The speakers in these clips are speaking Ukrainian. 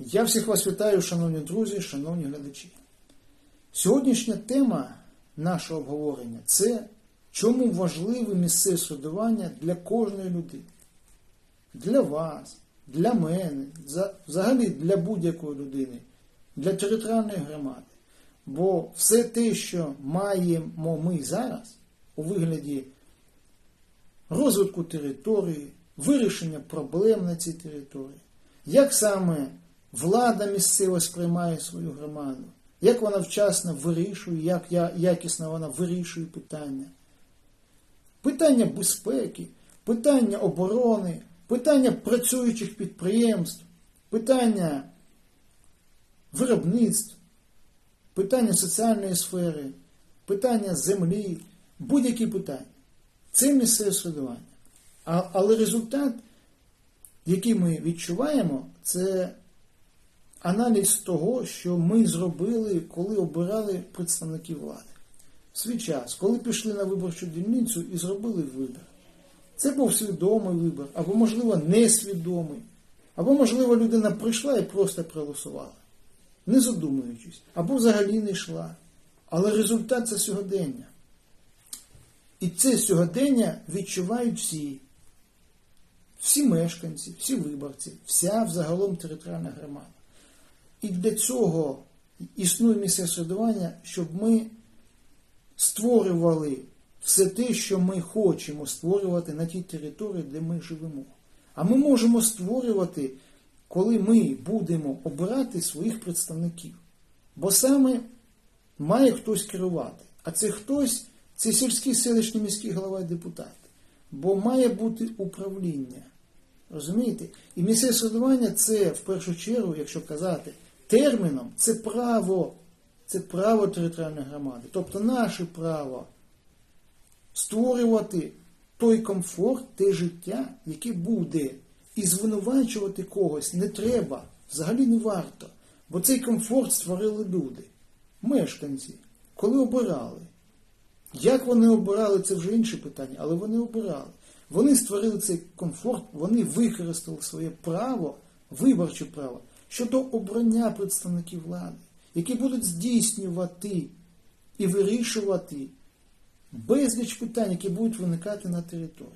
Я всіх вас вітаю, шановні друзі, шановні глядачі. Сьогоднішня тема нашого обговорення це чому важливе місцеве судування для кожної людини. Для вас, для мене, взагалі для будь-якої людини, для територіальної громади. Бо все те, що маємо ми зараз у вигляді розвитку території, вирішення проблем на цій території, як саме влада місцева сприймає свою громаду, як вона вчасно вирішує, як якісно вона вирішує питання. Питання безпеки, питання оборони, питання працюючих підприємств, питання виробництв, питання соціальної сфери, питання землі, будь-які питання. Це місцеве судування. Але результат, який ми відчуваємо, це аналіз того, що ми зробили, коли обирали представників влади. В свій час, коли пішли на виборчу дільницю і зробили вибір. Це був свідомий вибір, або, можливо, несвідомий, або, можливо, людина прийшла і просто проголосувала, не задумуючись, або взагалі не йшла. Але результат це сьогодення. І це сьогодення відчувають всі, всі мешканці, всі виборці, вся взагалом територіальна громада. І для цього існує місце судування, щоб ми створювали все те, що ми хочемо створювати на тій території, де ми живемо. А ми можемо створювати, коли ми будемо обирати своїх представників. Бо саме має хтось керувати. А це хтось це сільський селищний міський голова і депутат. Бо має бути управління. Розумієте? І місцеве судування це в першу чергу, якщо казати терміном, це право, це право територіальної громади. Тобто наше право створювати той комфорт, те життя, яке буде. І звинувачувати когось не треба, взагалі не варто. Бо цей комфорт створили люди, мешканці, коли обирали. Як вони обирали, це вже інше питання, але вони обирали. Вони створили цей комфорт, вони використали своє право, виборче право щодо обрання представників влади, які будуть здійснювати і вирішувати безліч питань, які будуть виникати на території.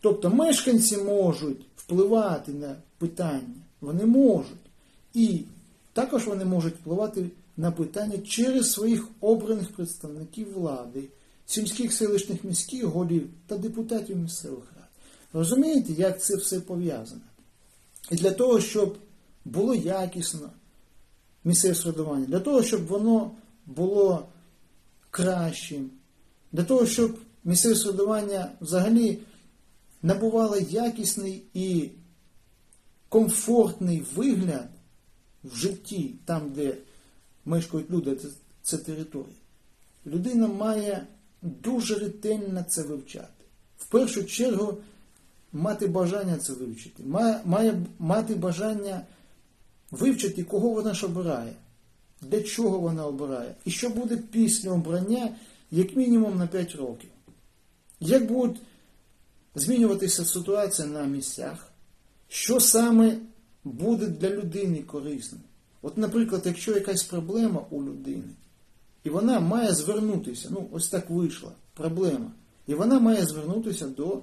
Тобто мешканці можуть впливати на питання, вони можуть. І також вони можуть впливати на питання через своїх обраних представників влади, сільських селищних міських голів та депутатів місцевих рад. Розумієте, як це все пов'язано? І для того, щоб було якісно місцеве середування, для того, щоб воно було кращим, для того, щоб місцеве середування взагалі набувало якісний і комфортний вигляд в житті, там, де мешкають люди, це, це територія. Людина має дуже ретельно це вивчати. В першу чергу мати бажання це вивчити, має, має мати бажання вивчити, кого вона ж обирає, для чого вона обирає, і що буде після обрання, як мінімум на 5 років. Як буде змінюватися ситуація на місцях, що саме буде для людини корисним. От, наприклад, якщо якась проблема у людини, і вона має звернутися, ну, ось так вийшла проблема, і вона має звернутися до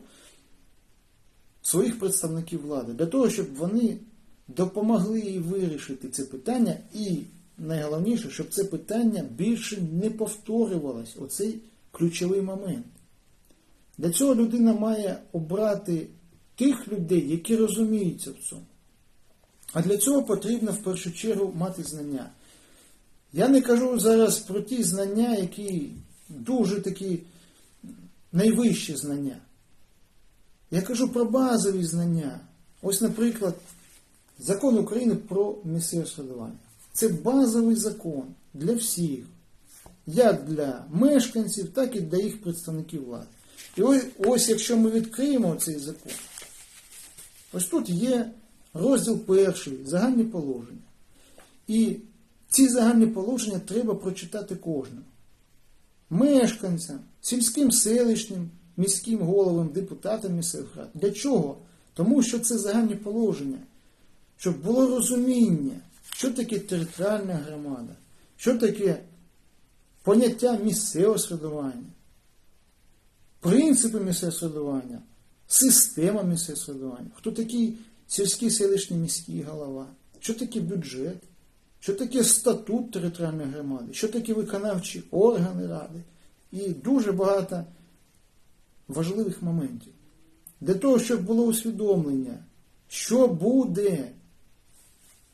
своїх представників влади, для того, щоб вони допомогли їй вирішити це питання, і найголовніше, щоб це питання більше не повторювалось, оцей ключовий момент. Для цього людина має обрати тих людей, які розуміються в цьому. А для цього потрібно в першу чергу мати знання. Я не кажу зараз про ті знання, які дуже такі найвищі знання. Я кажу про базові знання. Ось, наприклад, закон України про місцеве самоврядування. Це базовий закон для всіх, як для мешканців, так і для їх представників влади. І ось, ось якщо ми відкриємо цей закон, ось тут є розділ перший, загальні положення. І ці загальні положення треба прочитати кожному. Мешканцям, сільським селищним, міським головам, депутатам місцевих рад. Для чого? Тому що це загальні положення. Щоб було розуміння, що таке територіальна громада, що таке поняття місцевого середування, принципи місцевого середування, система місцевого середування, хто такий сільський селищний міський голова, що таке бюджет, що таке статут територіальної громади, що таке виконавчі органи ради? І дуже багато важливих моментів. Для того, щоб було усвідомлення, що буде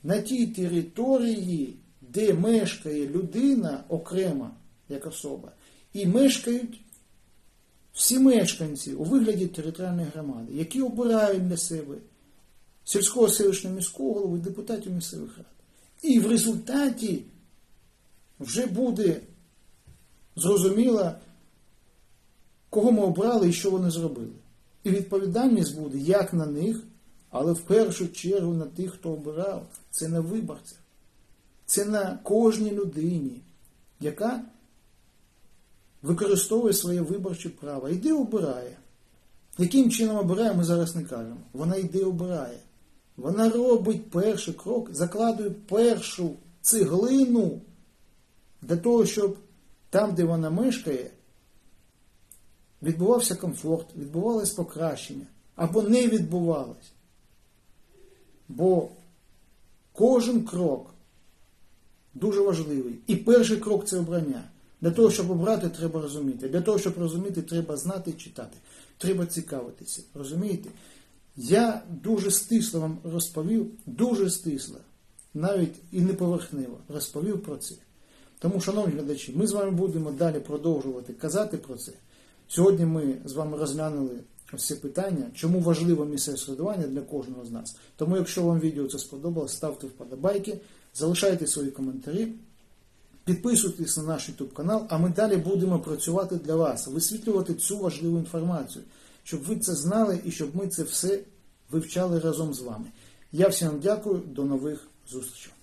на тій території, де мешкає людина окрема як особа, і мешкають всі мешканці у вигляді територіальної громади, які обирають для себе сільського селищного міського голову і депутатів місцевих рад. І в результаті вже буде зрозуміло, кого ми обрали і що вони зробили. І відповідальність буде як на них, але в першу чергу на тих, хто обирав. Це на виборцях. Це на кожній людині, яка використовує своє виборче право. Йде обирає. Яким чином обирає, ми зараз не кажемо. Вона йде обирає. Вона робить перший крок, закладує першу цеглину для того, щоб там, де вона мешкає, відбувався комфорт, відбувалось покращення або не відбувалось. Бо кожен крок дуже важливий. І перший крок це обрання. Для того, щоб обрати, треба розуміти. Для того, щоб розуміти, треба знати і читати. Треба цікавитися. Розумієте? Я дуже стисло вам розповів, дуже стисло, навіть і неповерхнево розповів про це. Тому, шановні глядачі, ми з вами будемо далі продовжувати казати про це. Сьогодні ми з вами розглянули це питання, чому важливо місцеве середування для кожного з нас. Тому, якщо вам відео це сподобалось, ставте вподобайки, залишайте свої коментарі, підписуйтесь на наш YouTube канал, а ми далі будемо працювати для вас, висвітлювати цю важливу інформацію, щоб ви це знали і щоб ми це все вивчали разом з вами. Я всім дякую, до нових зустрічей.